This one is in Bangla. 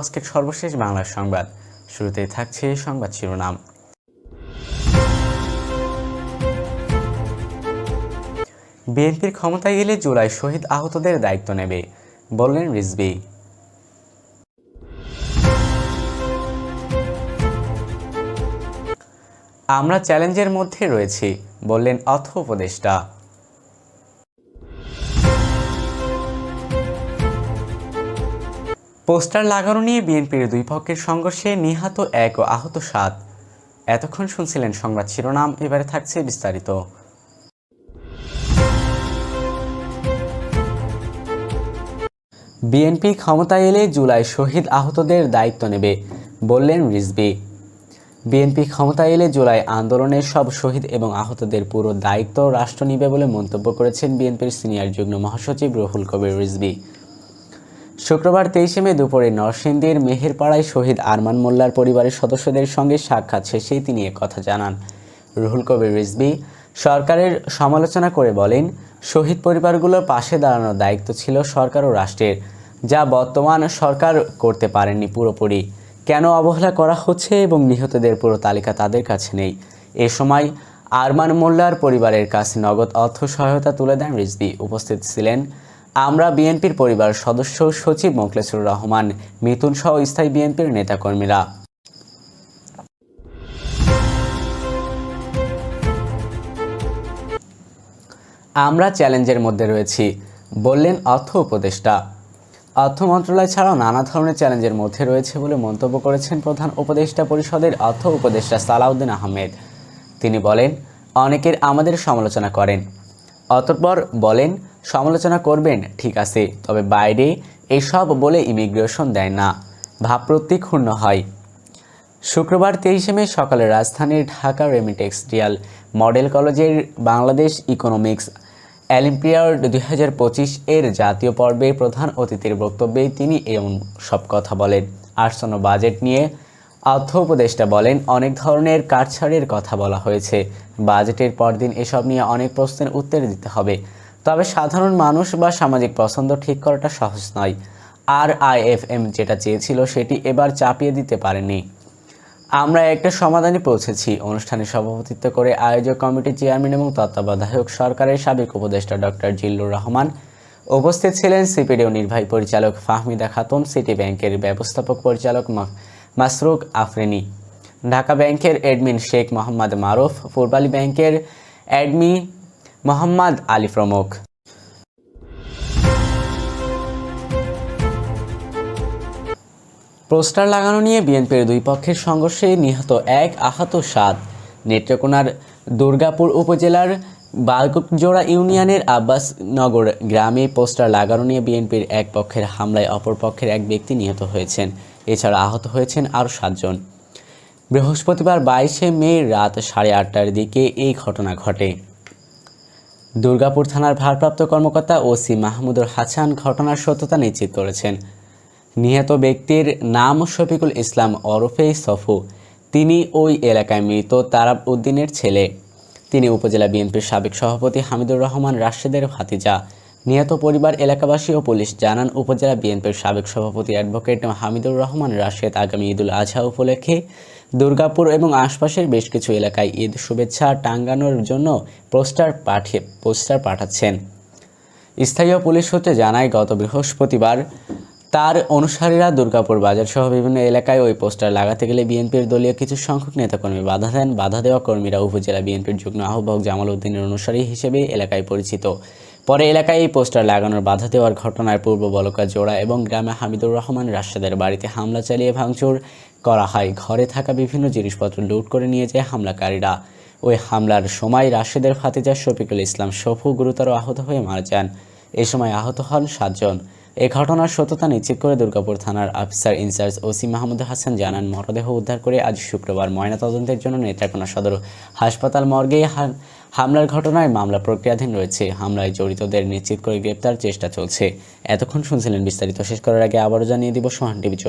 আজকের সর্বশেষ বাংলা সংবাদ। শুরুতেই থাকছে সংবাদ শিরোনাম। বিএনপির ক্ষমতায় গেলে জুলাই শহীদ আহতদের দায়িত্ব নেবে, বললেন রিজবি আমরা চ্যালেঞ্জের মধ্যে রয়েছি, বললেন অর্থ উপদেষ্টা। পোস্টার লাগানো নিয়ে বিএনপির দুই পক্ষের সংঘর্ষে নিহত এক ও আহত সাত। এতক্ষণ শুনছিলেন সংবাদ শিরোনাম, এবারে থাকছে বিস্তারিত। বিএনপি ক্ষমতায় এলে জুলাই শহীদ আহতদের দায়িত্ব নেবে, বললেন রিজবি বিএনপি ক্ষমতায় এলে জুলাই আন্দোলনের সব শহীদ এবং আহতদের পুরো দায়িত্ব রাষ্ট্র নিবে বলে মন্তব্য করেছেন বিএনপির সিনিয়র যুগ্ম মহাসচিব রুহুল কবির রিজবি শুক্রবার তেইশে মে দুপুরে নরসিংদীর মেহেরপাড়ায় শহীদ আরমান মোল্লার পরিবারের সদস্যদের সঙ্গে সাক্ষাৎ শেষে তিনি কথা জানান। রুহুল কবির রিজবি সরকারের সমালোচনা করে বলেন, শহীদ পরিবারগুলোর পাশে দাঁড়ানোর দায়িত্ব ছিল সরকার ও রাষ্ট্রের, যা বর্তমান সরকার করতে পারেননি পুরোপুরি। কেন অবহেলা করা হচ্ছে এবং নিহতদের পুরো তালিকা তাদের কাছে নেই? এ সময় আরমান মোল্লার পরিবারের কাছে নগদ অর্থ সহায়তা তুলে দেন রিজবি উপস্থিত ছিলেন আমরা বিএনপির পরিবার সদস্য সচিব মোখলেসুর রহমান মিথুন সহ স্থায়ী বিএনপির নেতাকর্মীরা। আমরা চ্যালেঞ্জের মধ্যে রয়েছি, বললেন অর্থ উপদেষ্টা। অর্থ মন্ত্রণালয় ছাড়াও নানা ধরনের চ্যালেঞ্জের মধ্যে রয়েছে বলে মন্তব্য করেছেন প্রধান উপদেষ্টা পরিষদের অর্থ উপদেষ্টা সালাউদ্দিন আহমেদ। তিনি বলেন, অনেকের আমাদের সমালোচনা করেন। অতঃপর বলেন, সমালোচনা করবেন, ঠিক আছে, তবে বাইরে এসব বলে ইমিগ্রেশন দেয় না ভাবপ্রত্যেক ক্ষুণ্ণ হয়। শুক্রবার তেইশে মে সকালে রাজধানীর ঢাকা রেমিটেক্সটিয়াল মডেল কলেজের বাংলাদেশ ইকোনমিক্স অলিম্পিয়াড দুই এর জাতীয় পর্বে প্রধান অতিথির বক্তব্যে তিনি এমন সব কথা বলেন। আসন্ন বাজেট নিয়ে অর্থ উপদেষ্টা বলেন, অনেক ধরনের কাটছাড়ের কথা বলা হয়েছে। বাজেটের পরদিন এসব নিয়ে অনেক প্রশ্নের উত্তর দিতে হবে। তবে সাধারণ মানুষ বা সামাজিক পছন্দ ঠিক করাটা সহজ নয়। আর আইএফএম যেটা চেয়েছিল সেটি এবার চাপিয়ে দিতে পারেনি। আমরা একটা সমাধানে পৌঁছেছি, অনুষ্ঠানে সভাপতিত্ব করে আয়োজক কমিটির চেয়ারম্যান এবং তত্ত্বাবধায়ক সরকারের সাবেক উপদেষ্টা ডক্টর জিল্লুর রহমান, উপস্থিত ছিলেন সিপিডিও নির্বাহী পরিচালক ফাহমিদা খাতুন, সিটি ব্যাংকের ব্যবস্থাপক পরিচালক মাসরুক আফরিনি। ঢাকা ব্যাংকের অ্যাডমিন শেখ মোহাম্মদ মারুফ পূর্বালী ব্যাংকের অ্যাডমি মোহাম্মদ আলী প্রমুখ। পোস্টার লাগানো নিয়ে বিএনপির দুই পক্ষের সংঘর্ষে নিহত এক, আহত সাত। নেত্রকোনার দুর্গাপুর উপজেলার বালকজোড়া ইউনিয়নের আব্বাসনগর গ্রামে পোস্টার লাগানো নিয়ে বিএনপির এক পক্ষের হামলায় অপর পক্ষের এক ব্যক্তি নিহত হয়েছেন। এছাড়া আহত হয়েছেন আরও সাতজন। বৃহস্পতিবার বাইশে মে রাত সাড়ে আটটার দিকে এই ঘটনা ঘটে। দুর্গাপুর থানার ভারপ্রাপ্ত কর্মকর্তা ওসি মাহমুদুর হাসান ঘটনার সত্যতা নিশ্চিত করেছেন। নিহত ব্যক্তির নাম শফিকুল ইসলাম ওরফে সফু। তিনি ওই এলাকায় মৃত তারাব উদ্দিনের ছেলে। তিনি উপজেলা বিএনপির সাবেক সভাপতি হামিদুর রহমান রাশেদের ভাতিজা। নিহত পরিবার, এলাকাবাসী ও পুলিশ জানান উপজেলা বিএনপির সাবেক সভাপতি অ্যাডভোকেট হামিদুর রহমান রাশেদ আগামী ঈদুল আজহা উপলক্ষে দুর্গাপুর এবং আশপাশের বেশ কিছু এলাকায় ঈদ শুভেচ্ছা টাঙ্গানোর জন্য পোস্টার পাঠিয়ে, পোস্টার পাঠাচ্ছেন। স্থানীয় পুলিশ সূত্রে জানায়, গত বৃহস্পতিবার তার অনুসারীরা দুর্গাপুর বাজার সহ বিভিন্ন এলাকায় ওই পোস্টার লাগাতে গেলে বিএনপির দলীয় কিছু সংখ্যক নেতাকর্মী বাধা দেন। বাধা দেওয়া কর্মীরা উপজেলা বিএনপির যুগ্ম আহ্বায়ক জামাল উদ্দিনের অনুসারী হিসেবে এলাকায় পরিচিত। পরে এলাকায় এই পোস্টার লাগানোর বাধা দেওয়ার ঘটনার পূর্ব বলকা জোড়া এবং গ্রামে হামিদুর রহমান রাশেদের বাড়িতে হামলা চালিয়ে ভাঙচুর করা হয়। ঘরে থাকা বিভিন্ন জিনিসপত্র লুট করে নিয়ে যায় হামলাকারীরা। ওই হামলার সময় রাশেদের ফাতিজা শফিকুল ইসলাম সফু গুরুতর আহত হয়ে মারা যান। এ সময় আহত হন সাতজন। এ ঘটনার সত্যতা নিশ্চিত করে দুর্গাপুর থানার officer incharge OC Mahmud Hasan জানান, মরদেহ উদ্ধার করে আজ শুক্রবার ময়নাতদন্তের জন্য নেত্রকোনা সদর হাসপাতাল মর্গে হামলার ঘটনায় মামলা প্রক্রিয়াধীন রয়েছে। হামলায় জড়িতদের নিশ্চিত করে গ্রেপ্তার চেষ্টা চলছে। এতক্ষণ শুনছিলেন বিস্তারিত। শেষ করার আগে আবারও জানিয়ে দিব সোহান টিভি